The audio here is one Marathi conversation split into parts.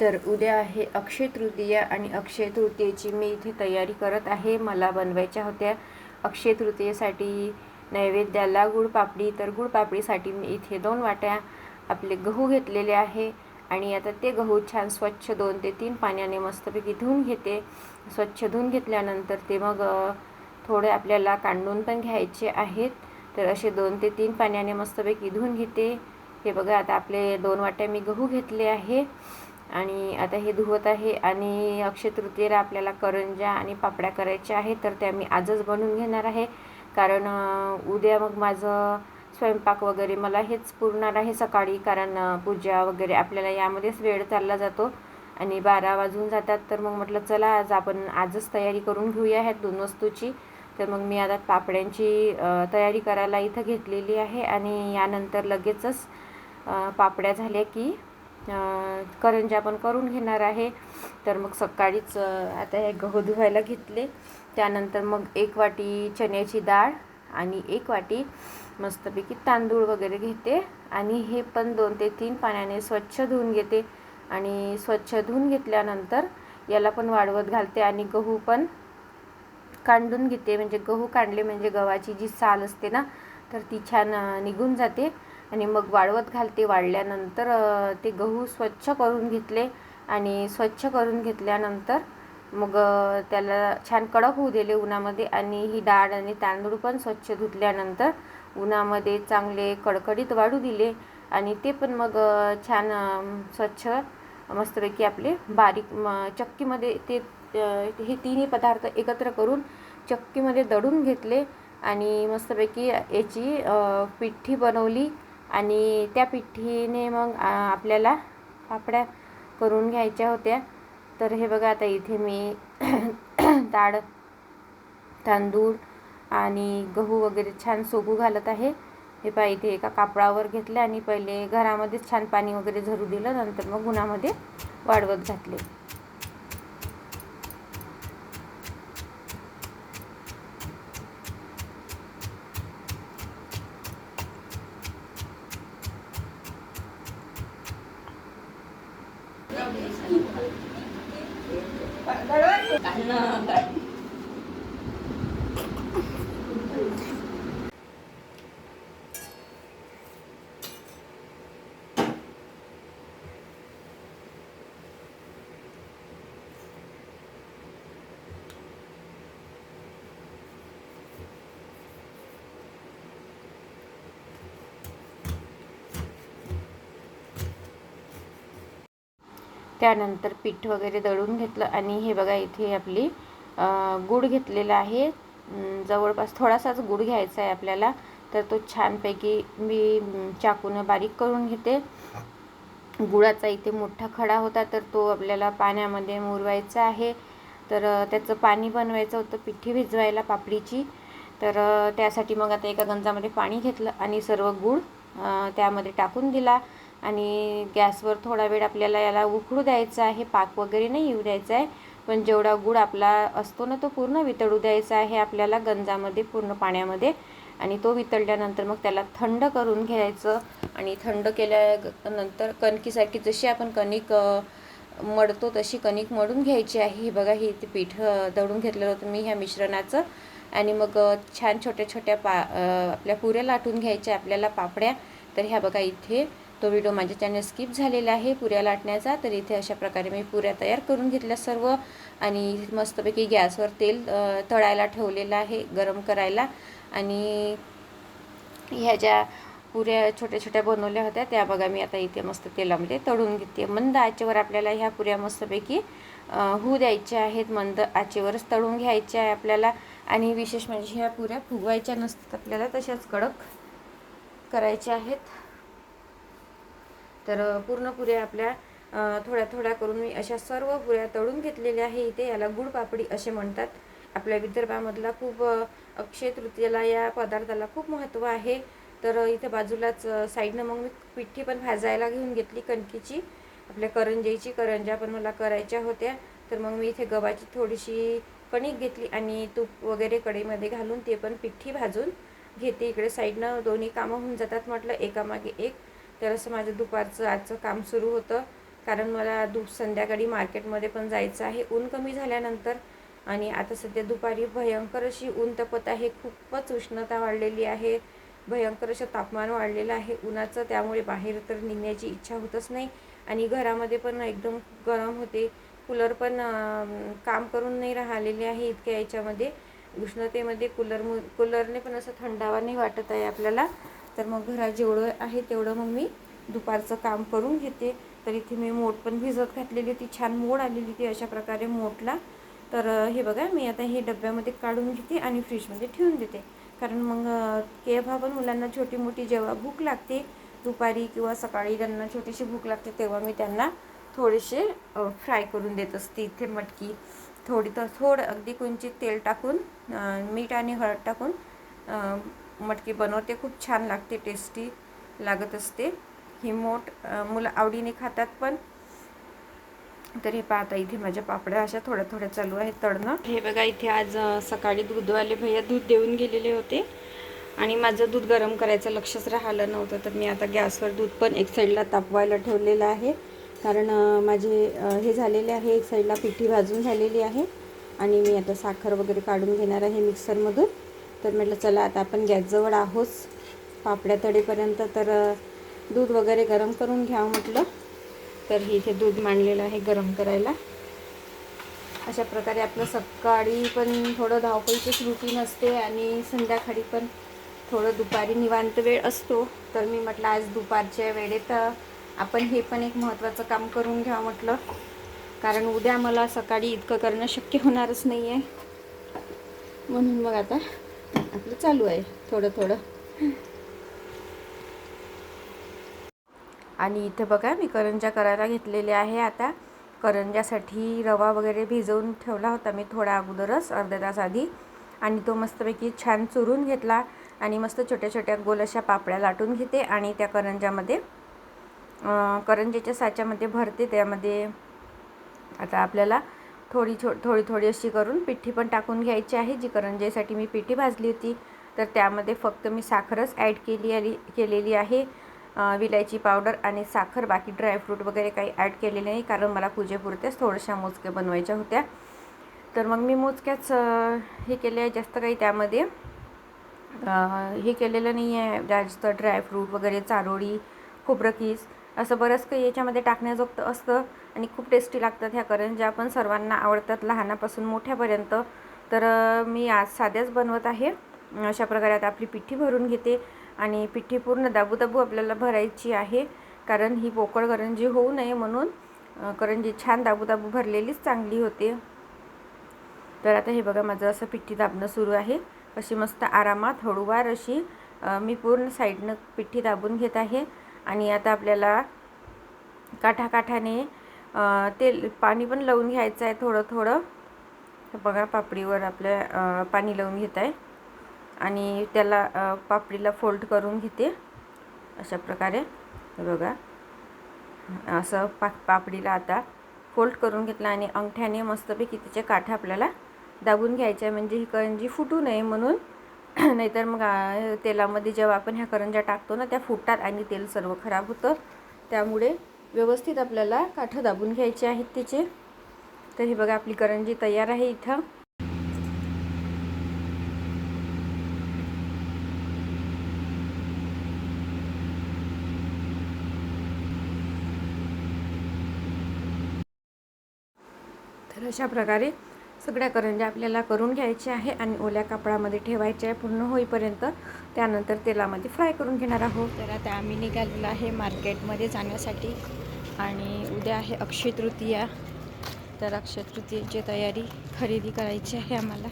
तर उद्या आहे अक्षय तृतीया आणि अक्षय तृतीयेची मी इथे तयारी करत आहे. मला बनवायच्या होत्या अक्षय तृतीयेसाठी नैवेद्याला गुळपापडी तर गुळपापडीसाठी मी इथे दोन वाट्या आपले गहू घेतलेले आहे आणि आता ते गहू छान स्वच्छ दोन ते तीन पाण्याने मस्तपैकी धुवून घेते. स्वच्छ धुवून घेतल्यानंतर ते मग थोडे आपल्याला कांडून पण घ्यायचे आहेत. तर असे दोन ते तीन पाण्याने मस्तपैकी धुवून घेते. हे बघा आता आपले दोन वाट्या मी गहू घेतले आहे. आणि आता हे धुवत आहे आणि अक्षय तृतीयेला आपल्याला करंजा आणि पापड्या करायच्या आहेत तर त्या मी आजच बनवून घेणार आहे. कारण उद्या मग माझं स्वयंपाक वगैरे मला हेच पुरणार आहे सकाळी कारण पूजा वगैरे आपल्याला यामध्येच वेळ चालला जातो. आणि बारा वाजून जातात तर मग म्हटलं चला आज आपण आजच तयारी करून घेऊया ह्या दोन वस्तूची. तर मग मी आता पापड्यांची तयारी करायला इथं घेतलेली आहे आणि यानंतर लगेचच पापड्या झाल्या की करंजा पण करून घेणार आहे. तर मग सकाळीच आता हे गहू धुवायला घेतले. त्यानंतर मग एक वाटी चण्याची डाळ आणि एक वाटी मस्तपैकी तांदूळ वगैरे घेते. आणि हे पण दोन ते तीन पाण्याने स्वच्छ धुवून घेते. आणि स्वच्छ धुवून घेतल्यानंतर याला पण वाळवत घालते आणि गहू पण कांडून घेते. म्हणजे गहू काढले म्हणजे गव्हाची जी साल असते ना तर ती छान निघून जाते. आणि मग वाळवत घालते वाळल्यानंतर ते गहू स्वच्छ करून घेतले आणि स्वच्छ करून घेतल्यानंतर मग त्याला छान कडक होऊ दिले उन्हामध्ये आणि ही डाळ आणि तांदूळ पण स्वच्छ धुतल्यानंतर उन्हामध्ये चांगले कडकडीत वाढू दिले आणि ते पण मग छान स्वच्छ मस्तपैकी आपले बारीक म चक्कीमध्ये ते हे तिन्ही पदार्थ एकत्र करून चक्कीमध्ये दळून घेतले आणि मस्तपैकी याची पिठी बनवली आणि त्या पिठीने मग आपल्याला पापड्या करून घ्यायच्या होत्या. तर हे बघा आता इथे मी डाळ तांदूळ आणि गहू वगैरे छान सोगू घालत आहे. हे पहा इथे एका कापडावर घेतलं आणि पहिले घरामध्येच छान पाणी वगैरे झरू दिलं. नंतर मग उन्हामध्ये वाढवत घातले. Cảm. त्यानंतर पीठ वगैरे दळून घेतलं आणि हे बघा इथे आपली अं, गूळ घेतलेला आहे. जवळपास थोडासाच गूळ घ्यायचा आहे आपल्याला. तर तो छानपैकी मी चाकूनं बारीक करून घेते. गुळाचा इथे मोठा खडा होता तर तो आपल्याला पाण्यामध्ये मुरवायचा आहे. तर त्याचं पाणी बनवायचं होतं पिठी भिजवायला पापडीची. तर त्यासाठी मग आता एका गंजामध्ये पाणी घेतलं आणि सर्व गूळ त्यामध्ये टाकून दिला. आणि गॅसवर थोडा वेळ आपल्याला याला उकळू द्यायचा आहे पाक वगैरे नाही येऊ द्यायचा आहे. पण जेवढा गूळ आपला असतो ना तो पूर्ण वितळू द्यायचा आहे आपल्याला गंजामध्ये पूर्ण पाण्यामध्ये. आणि तो वितळल्यानंतर मग त्याला थंड करून घ्यायचं. आणि थंड केल्यानंतर कणकीसारखी जशी आपण कणिक मडतो मळतो तशी कणिक मळून घ्यायची आहे. हे बघा हे ते पीठ दळून घेतलेलं होतं मी ह्या मिश्रणाचं. आणि मग छान छोट्या छोट्या पा आपल्या पुऱ्या लाटून घ्यायच्या आपल्याला पापड्या. तर ह्या बघा इथे तो व्हिडिओ माझ्या चॅनल स्किप झालेला आहे. पुऱ्या लाटण्याचा. तर इथे अशा प्रकारे मी पुऱ्या तयार करून घेतल्या सर्व. आणि मस्तपैकी गॅसवर तेल तळायला ठेवलेलं आहे गरम करायला. आणि ह्या ज्या पुऱ्या छोट्या छोट्या बनवल्या होत्या त्या बघा मी आता इथे मस्त तेलामध्ये तळून घेते. मंद आचेवर आपल्याला ह्या पुऱ्या मस्तपैकी होऊ द्यायच्या आहेत. मंद आचेवरच तळून घ्यायच्या आहे आपल्याला. आणि विशेष म्हणजे ह्या पुऱ्या फुगवायच्या नसतात आपल्याला तशाच कडक करायच्या आहेत. तर पूर्ण पुऱ्या आपल्या थोड्या थोड्या करून मी अशा सर्व पुऱ्या तळून घेतलेल्या आहे इथे. याला गुड पापडी असे म्हणतात. आपल्या विदर्भामधला खूप अक्षय तृतीयेला या पदार्थाला खूप महत्त्व आहे. तर इथे बाजूलाच साईडनं मग मी पिठी पण भाजायला घेऊन घेतली कणकीची. आपल्या करंजाईची करंजा पण मला करायच्या होत्या. तर मग मी इथे गव्हाची थोडीशी कणिक घेतली आणि तूप वगैरे कढईमध्ये घालून ते पण पिठी भाजून घेते. इकडे साईडनं दोन्ही कामं होऊन जातात म्हटलं एकामागे एक. तर असं माझं दुपारचं आजचं काम सुरू होतं. कारण मला दु संध्याकाळी मार्केटमध्ये पण जायचं आहे. ऊन कमी झाल्यानंतर आणि आता सध्या दुपारी भयंकर अशी ऊन तपत आहे. खूपच उष्णता वाढलेली आहे. भयंकर असं तापमान वाढलेलं आहे. उन्हाचं त्यामुळे बाहेर तर निघण्याची इच्छा होतच नाही. आणि घरामध्ये पण एकदम गरम होते. कूलर पण काम करून नाही राहिलेले आहे इतक्या याच्यामध्ये. उष्णतेमध्ये कूलर कूलरने पण असं थंडावा नाही वाटत आहे आपल्याला. तर मग घरात जेवढं आहे तेवढं मग मी दुपारचं काम करून घेते. तर इथे मी मोठ पण भिजत घातलेली होती छान मोड आलेली होती अशा प्रकारे मोठला. तर हे बघा मी आता हे डब्यामध्ये काढून घेते आणि फ्रीजमध्ये ठेवून देते. कारण मग केव्हा पण मुलांना छोटी मोठी जेव्हा भूक लागते दुपारी किंवा सकाळी त्यांना छोटीशी भूक लागते तेव्हा मी त्यांना थोडेसे फ्राय करून देत असते. इथे मटकी थोडी तर थोडं अगदी कोणची तेल टाकून मीठ आणि हळद टाकून मटकी बनवते. खूप छान लागते टेस्टी लागत असते. ही मोठ मुलं आवडीने खातात पण. तर हे पाहता इथे माझ्या पापड्या अशा थोड्या थोड्या चालू आहेत तळणं. हे बघा इथे आज सकाळी दूधवाले भैया दूध देऊन गेलेले होते. आणि माझं दूध गरम करायचं लक्षच राहिलं नव्हतं. तर मी आता गॅसवर दूध पण एक साईडला तापवायला ठेवलेलं आहे. कारण माझे हे झालेले आहे एक साईडला पिठी भाजून झालेली आहे. आणि मी आता साखर वगैरे काढून घेणार आहे मिक्सरमधून. तर म्हटलं चला आता आपण गॅसजवळ आहोत. पापड्या तळेपर्यंत तर दूध वगैरे गरम करून घ्यावं म्हटलं. तर हे इथे दूध मांडलेलं आहे गरम करायला. अशा प्रकारे आपलं सकाळी पण थोडं धावपळीचीच रुटीन असते आणि संध्याकाळी पण थोडं दुपारी निवांत वेळ असतो. तर मी म्हटलं आज दुपारच्या वेळेत आपण हे पण एक महत्त्वाचं काम करून घ्या म्हटलं. कारण उद्या मला सकाळी इतकं करणं शक्य होणारच नाही आहे म्हणून मग आता आपलं चालू आहे थोडं थोडं. आणि इथे बघा मी करंजा करायला घेतलेले आहे आता. करंजासाठी रवा वगैरे भिजवून ठेवला होता मी थोडा अगोदरच अर्ध्या तास आधी. आणि तो मस्तपैकी छान चुरून घेतला आणि मस्त छोट्या छोट्या गोल अशा पापड्या लाटून घेते आणि त्या करंजामध्ये अं, करंजाच्या साच्यामध्ये भरते. त्यामध्ये आता आपल्याला थोडी छो थोडी थोडी अशी करून पिठी पण टाकून घ्यायची आहे जी करंजासाठी मी पिठी भाजली होती. तर त्यामध्ये फक्त मी साखरच ॲड केली आली केलेली आहे. विलायची पावडर आणि साखर बाकी ड्रायफ्रूट वगैरे काही ॲड केलेले नाही कारण मला पूजेपुरतेच थोड्याशा मोजक्या बनवायच्या होत्या. तर मग मी मोजक्याच हे केले आहे जास्त काही त्यामध्ये. हे केलेलं नाही आहे जास्त ड्रायफ्रूट वगैरे चारोळी खोबरं कीस असं बरंच काही याच्यामध्ये टाकण्याजोगतं असतं आणि खूप टेस्टी लागतात ह्या करंज्या पण सर्वांना आवडतात लहानापासून मोठ्यापर्यंत. तर मी आज साध्याच बनवत आहे. अशा प्रकारे आता आपली पिठी भरून घेते आणि पिठी पूर्ण दाबूदाबू आपल्याला भरायची आहे. कारण ही पोकळ करंजी होऊ नये म्हणून करंजी छान दाबूदाबू भरलेलीच चांगली होते. तर आता हे बघा माझं असं पिठी दाबणं सुरू आहे. अशी मस्त आरामात हळूवार अशी मी पूर्ण साईडनं पिठी दाबून घेत आहे. आणि आता आपल्याला काठाकाठाने तेल पाणी पण लावून घ्यायचं आहे थोडं थोडं. बघा पापडीवर आपल्या पाणी लावून घेत आहे. आणि त्याला पापडीला फोल्ड करून घेते अशा प्रकारे. बघा. असं पा पापडीला आता फोल्ड करून घेतला आणि अंगठ्याने मस्तपैकी तिचे काठा आपल्याला दाबून घ्यायचे आहे. म्हणजे ही करंजी फुटू नये म्हणून नाहीतर मग तेलामध्ये जेव्हा आपण ह्या करंज्या टाकतो ना त्या फुटतात आणि तेल सर्व खराब होतं. त्यामुळे व्यवस्थित आपल्याला काठं दाबून घ्यायचे आहेत तिचे. तर हे बघा आपली करंजी तयार आहे इथं. तर अशा प्रकारे सगळ्या करंज्या आपल्याला करून घ्यायच्या आहे आणि ओल्या कापडामध्ये ठेवायच्या आहे पूर्ण होईपर्यंत. त्यानंतर तेलामध्ये फ्राय करून घेणार आहोत. तर आता आम्ही निघालेलो आहे मार्केटमध्ये जाण्यासाठी आणि उद्या आहे अक्षय तृतीया तर अक्षय तृतीयेची तयारी खरेदी करायची आहे आम्हाला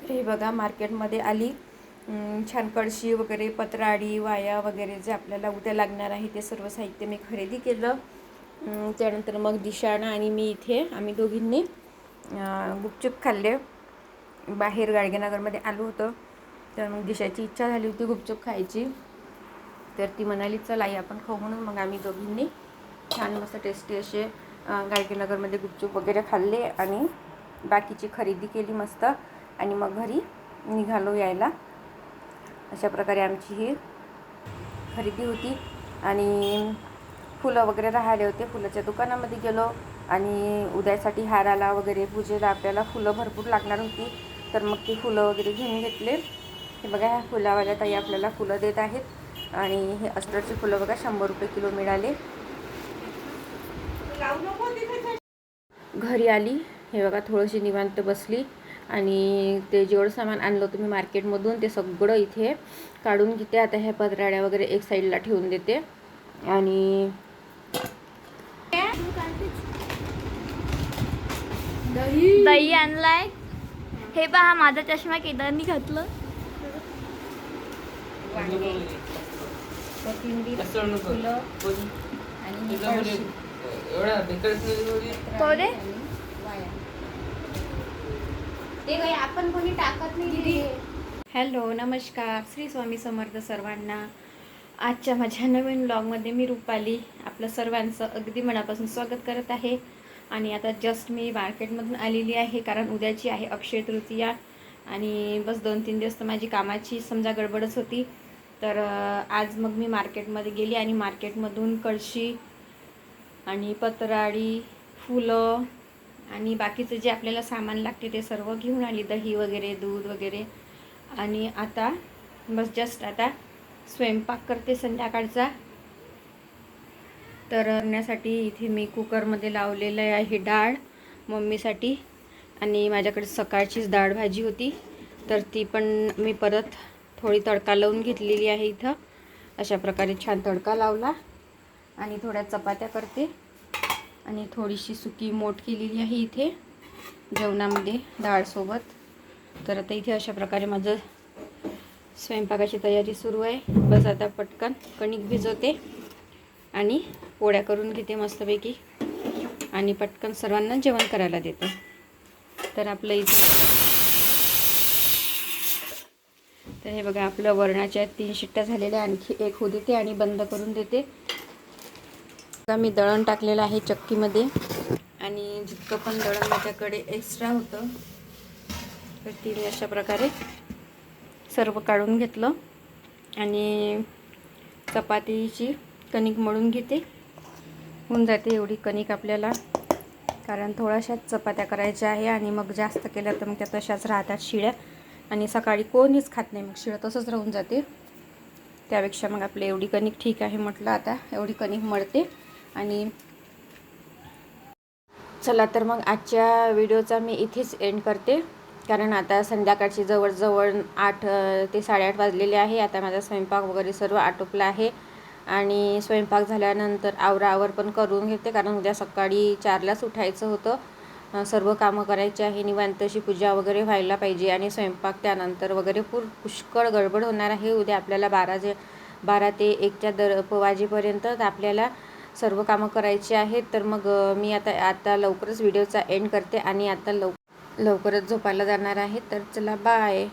तर हे बघा मार्केटमध्ये आली. छान कळशी वगैरे पत्राडी वाया वगैरे जे आपल्याला उद्या लागणार आहे ते सर्व साहित्य मी खरेदी केलं. त्यानंतर मग दिशाणा आणि मी इथे आम्ही दोघींनी गुपचूप खाल्ले. बाहेर गाडगेनगरमध्ये आलो होतं. तर मग दिशाची इच्छा झाली होती गुपचूप खायची. तर ती म्हणाली चल आई आपण खाऊ. म्हणून मग आम्ही दोघींनी छान मस्त टेस्टी असे गाडगेनगरमध्ये गुपचूप वगैरे खाल्ले आणि बाकीची खरेदी केली मस्त. आणि मग घरी निघालो यायला. अशा प्रकारे आमची ही खरेदी होती. आणि फुलं वगैरे राहिले होते. फुलाच्या दुकानामध्ये गेलो आणि उद्यासाठी हाराला वगैरे पूजेला आपल्याला फुलं भरपूर लागणार होती. तर मग ती फुलं वगैरे घेऊन घेतले. हे बघा ह्या फुलावाल्या ताई आपल्याला फुलं देत आहेत. आणि हे अस्टरची फुलं बघा शंभर रुपये किलो मिळाले. घरी आली. हे बघा थोडीशी निवांत बसली. आणि ते जेवढं सामान आणलं होतं मी मार्केटमधून ते सगळं इथे काढून घेते. आता ह्या पदराड्या वगैरे एक साईडला ठेवून देते. आणि दही. आणलाय. हे पहा माझा चष्मा केदारनी घातलं. आणि ही कळशी. एवढा बेकारच तो दे. आणि वाया. ते काही आपण कोणी टाकत नाही हॅलो नमस्कार. श्री स्वामी समर्थ सर्वांना. आजच्या माझ्या नवीन ब्लॉगमध्ये मी रुपाली आपलं सर्वांचं अगदी मनापासून स्वागत करत आहे. आणि आता जस्ट मी मार्केटमधून आलेली आहे कारण उद्याची आहे अक्षय तृतीया. आणि बस दोन तीन दिवस तर माझी कामाची समजा गडबडच होती. तर आज मग मी मार्केटमध्ये गेली आणि मार्केटमधून कळशी आणि पत्राळी फुलं आणि बाकीचं जे आपल्याला सामान लागते ते सर्व घेऊन आली दही वगैरे दूध वगैरे. आणि आता बस जस्ट आता स्वयंपाक करते संध्याकाळचा. तर इथे मी कुकरमध्ये लावलेलं आहे डाळ मम्मीसाठी आणि माझ्याकडे सकाळचीच डाळ भाजी होती. तर ती पण मी परत थोडी तडका लावून घेतलेली आहे इथं. अशा प्रकारे छान तडका लावला आणि थोड्या चपात्या करते. आणि थोडीशी सुकी मोठ केलेली आहे इथे जेवणामध्ये डाळसोबत. तर आता इथे अशा प्रकारे माझं स्वयंपाकाची तयारी सुरू आहे. बस आता पटकन कणिक भिजवते आणि पोळ्या करून घेते मस्तपैकी आणि पटकन सर्वांना जेवण करायला देते. तर आपलं इथे तर हे बघा आपलं वरणाच्या तीन शिट्ट्या झालेल्या आणखी एक होऊ देते आणि बंद करून देते. आता मी दळण टाकलेलं आहे चक्कीमध्ये. आणि जितकं पण दळण माझ्याकडे एक्स्ट्रा होतं तर ती मी अशा प्रकारे सर्व काढून घेतलं. आणि चपातीची कणिक मळून घेते. होऊन जाते एवढी कणिक आपल्याला कारण थोड्याशाच चपात्या करायच्या आहे आणि मग जास्त केल्या तर मग त्या तशाच राहतात शिळ्या. आणि सकाळी कोणीच खात नाही मग शिळं तसंच राहून जाते. त्यापेक्षा मग आपली एवढी कणिक ठीक आहे म्हटलं आता एवढी कणिक मळते. आणि चला तर मग आजच्या व्हिडिओचा मी इथेच एंड करते. कारण आता संध्याकाळची जवळजवळ आठ ते साडेआठ वाजलेले आहे. आता माझा स्वयंपाक वगैरे सर्व आटोपला आहे. आणि स्वयंपाक झाल्यानंतर आवराआवर पण करून घेते. कारण उद्या सकाळी चारलाच उठायचं होतं. सर्व कामं करायची आहे. निवांत अशी पूजा वगैरे व्हायला पाहिजे. आणि स्वयंपाक त्यानंतर वगैरे पूर पुष्कळ गडबड होणार आहे. उद्या आपल्याला बारा जे बारा ते एकच्या दर प- वाजेपर्यंत आपल्याला सर्व कामं करायची आहेत तर मग मी आता आता लवकरच व्हिडिओचा एंड करते आणि आता लव लवकरच झोपायला जाणार आहे. तर चला बाय